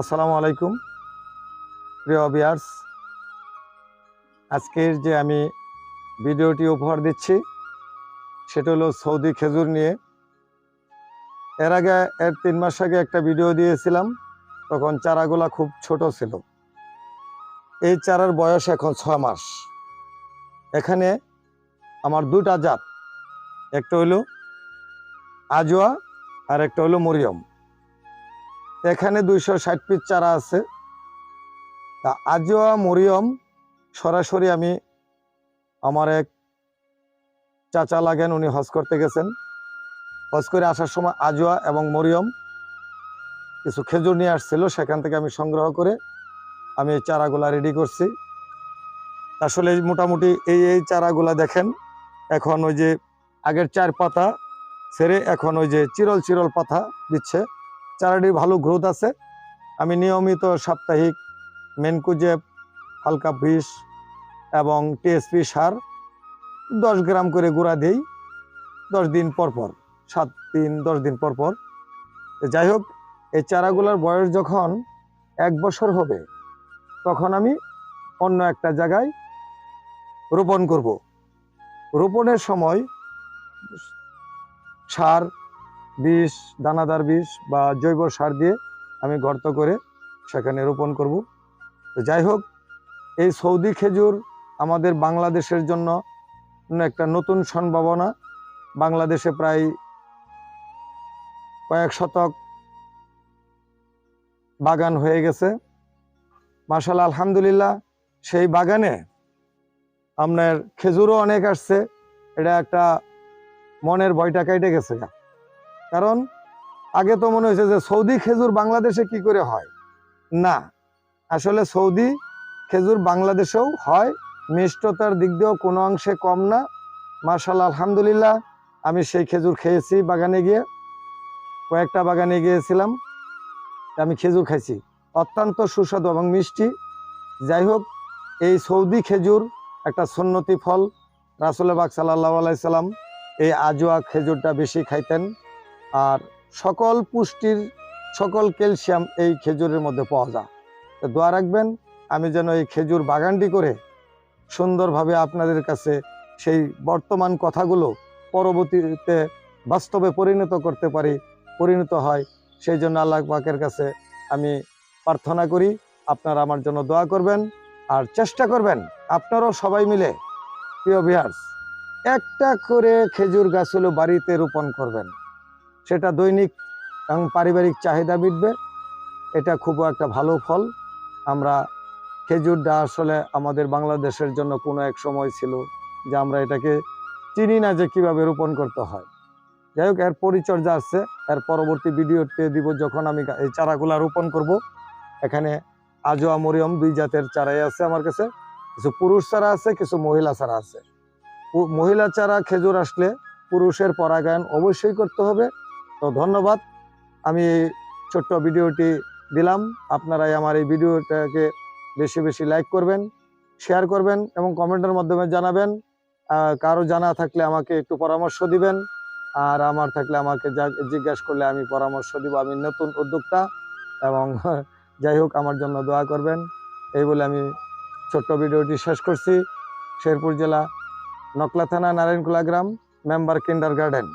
আসসালামু আলাইকুম। প্রিয় বিয়ার্স আজকের যে আমি ভিডিওটি উপহার দিচ্ছি, সেটা হলো সৌদি খেজুর নিয়ে। এর আগে, এর তিন মাস আগে একটা ভিডিও দিয়েছিলাম, তখন চারাগুলা খুব ছোট ছিল। এই চারার বয়স এখন ছয় মাস। এখানে আমার দুটা জাত, একটা হলো আজোয়া আর একটা হলো মরিয়ম। এখানে দুইশো ষাট পিস চারা আছে। তা আজোয়া মরিয়ম, সরাসরি আমি আমার এক চাচা লাগেন, উনি হজ করতে গেছেন। হজ করে আসার সময় আজোয়া এবং মরিয়ম কিছু খেজুর নিয়ে আসছিল, সেখান থেকে আমি সংগ্রহ করে আমি এই চারাগুলা রেডি করছি। আসলে মোটামুটি এই এই চারাগুলা দেখেন, এখন ওই যে আগের চার পাতা, ছেড়ে এখন ওই যে চিরল চিরল পাতা দিচ্ছে। চারাটির ভালো গ্রোথ আছে। আমি নিয়মিত সাপ্তাহিক মেনকুজেব, হালকা বিষ এবং টিএসপি সার দশ গ্রাম করে গুঁড়া দিই দশ দিন পর পর, সাত দিন, দশ দিন পর পর। যাই হোক, এই চারাগুলোর বয়স যখন এক বছর হবে, তখন আমি অন্য একটা জায়গায় রোপণ করব। রোপণের সময় সার বিষ, দানাদার বিষ বা জৈব সার দিয়ে আমি গর্ত করে সেখানে রোপণ করব। যাই হোক, এই সৌদি খেজুর আমাদের বাংলাদেশের জন্য একটা নতুন সম্ভাবনা। বাংলাদেশে প্রায় কয়েক শতক বাগান হয়ে গেছে। মার্শাল আলহামদুলিল্লাহ, সেই বাগানে আপনার খেজুরও অনেক আসছে। এটা একটা মনের ভয়টা কেটে গেছে কারণ আগে তো মনে হয়েছে যে সৌদি খেজুর বাংলাদেশে কি করে হয়? না। আসলে সৌদি খেজুর বাংলাদেশেও হয়, মিষ্টতার দিক দিয়েও কোনো অংশে কম না। মার্শাল আলহামদুলিল্লাহ, আমি সেই খেজুর খেয়েছি বাগানে গিয়ে। কয়েকটা বাগানে গিয়েছিলাম, আমি খেজুর খাইছি। অত্যন্ত সুস্বাদু এবং মিষ্টি। যাই হোক, এই সৌদি খেজুর একটা সন্নতি ফল। রাসুল বাক সাল্লাহ আলাইসাল্লাম এই আজোয়া খেজুরটা বেশি খাইতেন। আর সকল পুষ্টির, সকল ক্যালসিয়াম এই খেজুরের মধ্যে পাওয়া যায়। তো দোয়া রাখবেন, আমি যেন এই খেজুর বাগানটি করে সুন্দরভাবে আপনাদের কাছে সেই বর্তমান কথাগুলো পরবর্তীতে বাস্তবে পরিণত করতে পারি, পরিণত হয়, সেই জন্য আল্লাহ পাকের কাছে আমি প্রার্থনা করি, আপনারা আমার জন্য দোয়া করবেন আর চেষ্টা করবেন, আপনারাও সবাই মিলে, প্রিয় ভিয়ার্স একটা করে খেজুর গাছ হলো বাড়িতে রোপণ করবেন। সেটা দৈনিক এবং পারিবারিক চাহিদা মিটবে। এটা খুব একটা ভালো ফল। আমরা খেজুরটা আসলে আমাদের বাংলাদেশের জন্য কোনো এক সময় ছিল যে আমরা এটাকে চিনি না যে কীভাবে রোপণ করতে হয়। যাই হোক, এর পরিচর্যা আসছে এর পরবর্তী ভিডিওতে দিব যখন আমি এই চারাগুলা রোপণ করব। এখানে আজোয়া মরিয়ম দুই জাতের চারাই আছে আমার কাছে। কিছু পুরুষ চারা আছে, কিছু মহিলা চারা আছে। মহিলা চারা খেজুর আসলে পুরুষের পরাগায়ন অবশ্যই করতে হবে। তো ধন্যবাদ। আমি ছোট্ট ভিডিওটি দিলাম। আপনারাই আমার এই ভিডিওটাকে বেশি বেশি লাইক করবেন, শেয়ার করবেন এবং কমেন্টের মাধ্যমে জানাবেন। কারও জানা থাকলে আমাকে একটু পরামর্শ দিবেন। আর আমার থাকলে আমাকে জিজ্ঞাসা করলে আমি পরামর্শ দিব আমি নতুন উদ্যোক্তা। এবং যাই হোক, আমার জন্য দোয়া করবেন। এই বলে আমি ছোট্ট ভিডিওটি শেষ করছি। শেরপুর জেলা নকলা থানা, নারায়ণকুলা গ্রাম, মেম্বার কিন্ডার গার্ডেন